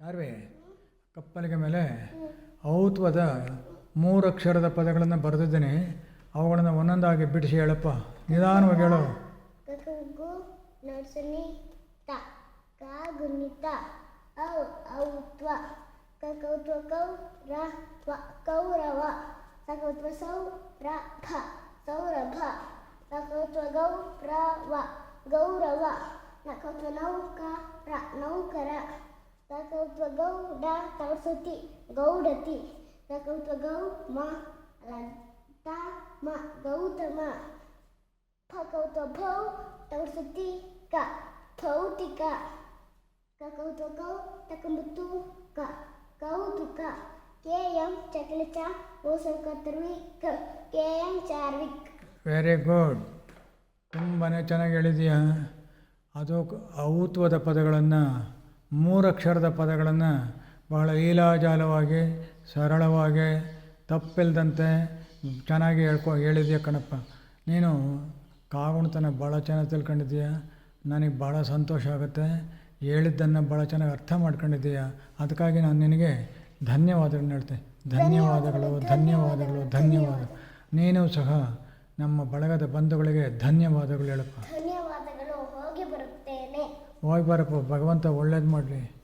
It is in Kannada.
ಚಾರ್ವೆ ಕಪ್ಪಲಿಗೆ ಮೇಲೆ ಔತ್ವದ ಮೂರು ಅಕ್ಷರದ ಪದಗಳನ್ನು ಬರೆದಿದ್ದೇನೆ. ಅವುಗಳನ್ನು ಒಂದೊಂದಾಗಿ ಬಿಡಿಸಿ ಹೇಳಪ್ಪ. ನಿಧಾನವಾಗಿ ಹೇಳು. ಕೌರವ ಸಕೌತ್ವ ಸೌ ರ ಭ ಸೌರಭ ಸಕೌತ್ವ ಗೌ ರ, ವ ಗೌರವ ನಕೌತ್ವ ನೌಕ, ರ, ನೌಕರ ಸಕೌತ್ವ ಗೌ ಡ ತಳಸುತಿ ಗೌಡತಿ ಸಕೌತ್ವ ಗೌ ಮ ತ ಮ ಗೌತಮ ಫಕೌತ ಭೌ ತೌಸತಿ ಕ ಕಕೌತ ಕೌ ತಕಂಬುತ್ತು ಕ ಕೌತುಕ ಕೆ ಎಂ ಚಕಲಿಚ ಕ K M Charvik very good ತುಂಬಾ ಚೆನ್ನಾಗಿ ಹೇಳಿದೀಯ? ಅದು ಔತ್ವದ ಪದಗಳನ್ನು ಮೂರಕ್ಷರದ ಪದಗಳನ್ನು ಬಹಳ ಲೀಲಾಜಾಲವಾಗಿ, ಸರಳವಾಗಿ ತಪ್ಪಿಲ್ಲದಂತೆ ಚೆನ್ನಾಗಿ ಹೇಳ್ಕೊ, ಹೇಳಿದ್ಯಾ ಕಣಪ್ಪ. ನೀನು ಕಾಗುಣತನ ಭಾಳ ಚೆನ್ನಾಗಿ ತಿಳ್ಕೊಂಡಿದ್ದೀಯಾ. ನನಗೆ ಭಾಳ ಸಂತೋಷ ಆಗುತ್ತೆ. ಹೇಳಿದ್ದನ್ನು ಭಾಳ ಚೆನ್ನಾಗಿ ಅರ್ಥ ಮಾಡ್ಕೊಂಡಿದ್ದೀಯಾ. ಅದಕ್ಕಾಗಿ ನಾನು ನಿನಗೆ ಧನ್ಯವಾದಗಳನ್ನ ಹೇಳ್ತೆ. ಧನ್ಯವಾದಗಳು ಧನ್ಯವಾದಗಳು, ಧನ್ಯವಾದ. ನೀನು ಸಹ ನಮ್ಮ ಬಳಗದ ಬಂಧುಗಳಿಗೆ ಧನ್ಯವಾದಗಳು ಹೇಳಪ್ಪ. ಹೋಗಿ ಬರಪ್ಪ ಭಗವಂತ ಒಳ್ಳೇದು ಮಾಡಲಿ.